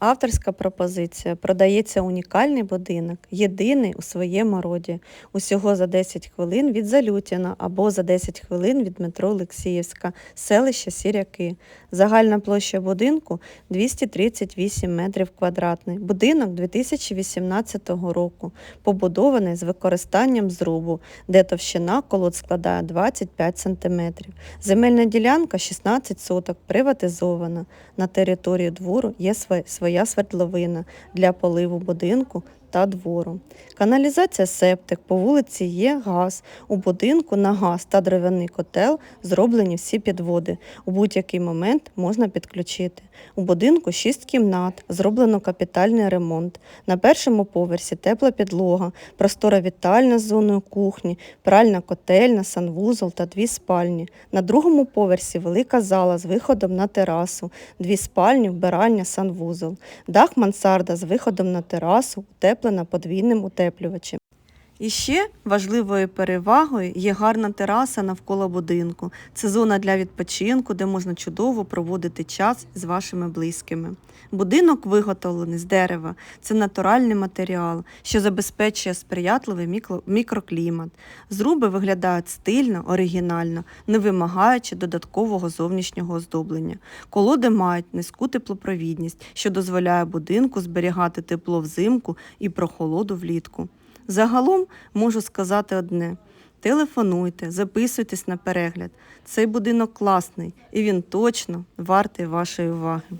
Авторська пропозиція. Продається унікальний будинок, єдиний у своєму роді. Усього за 10 хвилин від Залютіна або за 10 хвилин від метро Олексіївська, селище Сіряки. Загальна площа будинку 238 метрів квадратний. Будинок 2018 року. Побудований з використанням зрубу, де товщина колод складає 25 см. Земельна ділянка 16 соток, приватизована. На території двору є своя, своя свердловина для поливу будинку та двору. Каналізація септик, по вулиці є газ. У будинку на газ та дерев'яний котел зроблені всі підводи. У будь-який момент можна підключити. У будинку 6 кімнат, зроблено капітальний ремонт. На першому поверсі тепла підлога, простора вітальня з зоною кухні, пральна котельна, санвузол та дві спальні. На другому поверсі велика зала з виходом на терасу, дві спальні, вбиральня, санвузол. Дах мансарда з виходом на терасу, утеплена подвійним утеплювачем. І ще важливою перевагою є гарна тераса навколо будинку. Це зона для відпочинку, де можна чудово проводити час з вашими близькими. Будинок виготовлений з дерева. Це натуральний матеріал, що забезпечує сприятливий мікроклімат. Зруби виглядають стильно, оригінально, не вимагаючи додаткового зовнішнього оздоблення. Колоди мають низьку теплопровідність, що дозволяє будинку зберігати тепло взимку і прохолоду влітку. Загалом можу сказати одне: телефонуйте, записуйтесь на перегляд. Цей будинок класний і він точно вартий вашої уваги.